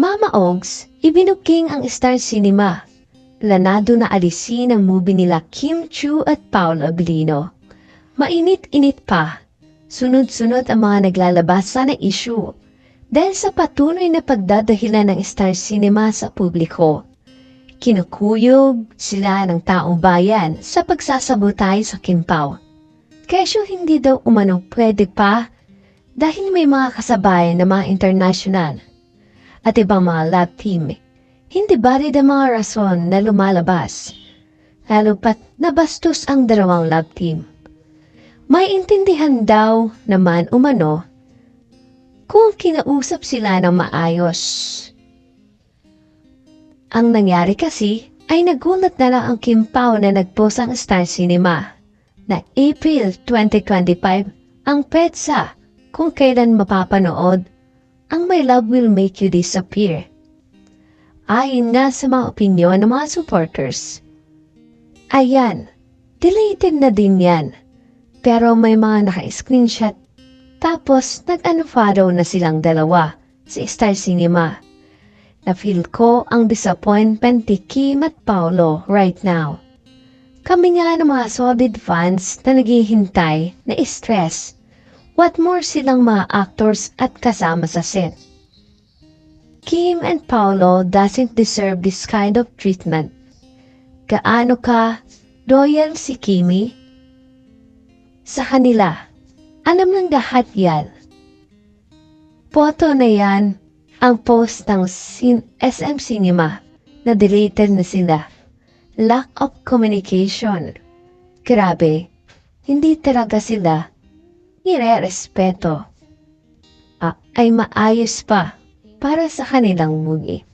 Mama Ogs, ibinuking ang Star Cinema. Lanado na alisin ang movie nila Kim Chu at Paolo Abilino. Mainit-init pa. Sunod-sunod ang mga naglalabasa na issue. Dahil sa patuloy na pagdadahilan ng Star Cinema sa publiko. Kinukuyog sila ng taong bayan sa pagsasabotay sa Kimpaw. Kesyo hindi daw umano pwede pa dahil may mga kasabayan na mga international at ibang mga lab team. Hindi valid ang mga rason na lumalabas. Lalo pat nabastos ang dalawang lab team. May intindihan daw naman umano kung kinausap sila ng maayos. Ang nangyari kasi ay nagulat na lang ang Kim Pao na nagpost ang Star Cinema na April 2025 ang petsa kung kailan mapapanood ang My Love Will Make You Disappear. Ayon nga sa mga opinyon ng mga supporters. Ayan, deleted na din yan. Pero may mga naka-screenshot. Tapos nag-unfollow na silang dalawa sa Star Cinema. Na-feel ko ang disappointment ni Kim at Paolo right now. Kami nga ng mga solid fans na naghihintay na stress. What more silang mga actors at kasama sa set. Kim and Paolo doesn't deserve this kind of treatment. Gaano ka loyal si Kimi? Sa kanila, alam ng lahat yan. Photo na yan ang post ng SM Cinema na deleted na sila. Lack of communication. Grabe, hindi talaga sila nire-respeto. Ah, ay maayos pa para sa kanilang movie.